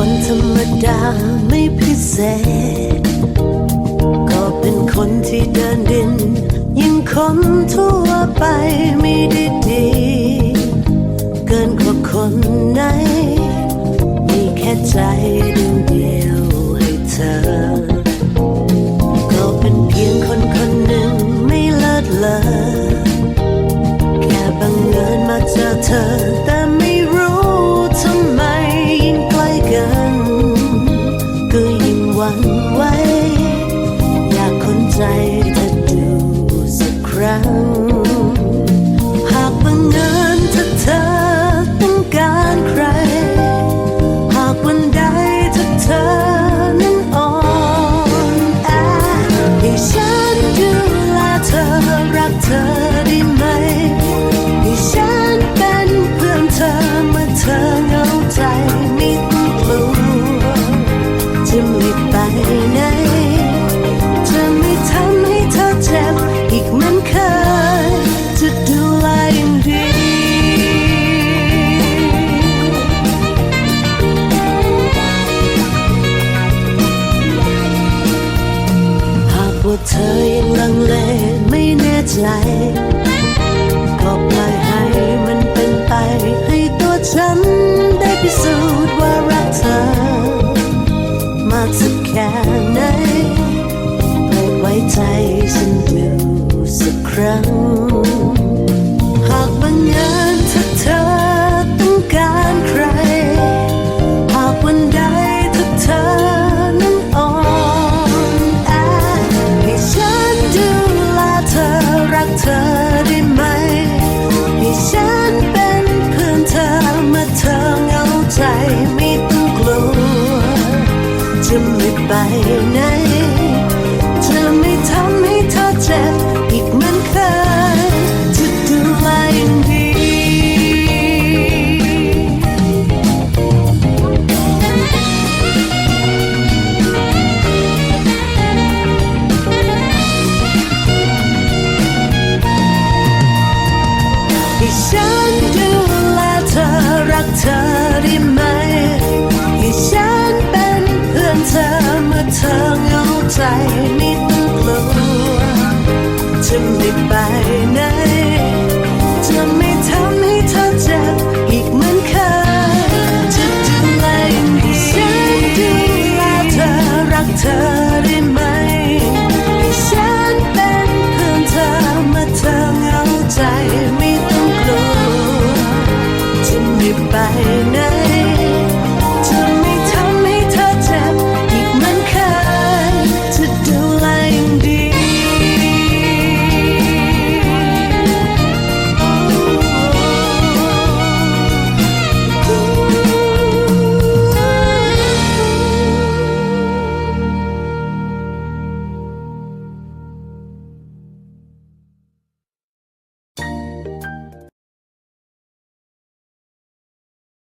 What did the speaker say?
นคนธรรมดาไม่พิเศษ ก็เป็นคนที่เดินดิน ยิ่งคนทั่วไปไม่ได้ดี เกินกว่าคนไหน มีแค่ใจดวงเดียวให้เธอ ก็เป็นเพียงคนคนหนึ่งไม่เลิศเลอแค่บังเอิญมาเจอเธอ รัง หากบังเอิญถ้าเธอต้องการใคร หากวันใดถ้าเธอนั้นอ่อนแอให้ฉันดูแลเธอรักเธอได้ไหมให้ฉันเป็นเพื่อนเธอเมื่อเธอเหงา ว่าเธอยังลังเลไม่แน่ใจ ก็ปล่อยให้มันเป็นไปให้ตัวฉัน ไหนจะไม่ทำให้เธอเจ็บอีกเหมือนเคยจะดูแลอย่างดี ให้ฉันดูแลเธอรักเธอได้ไหม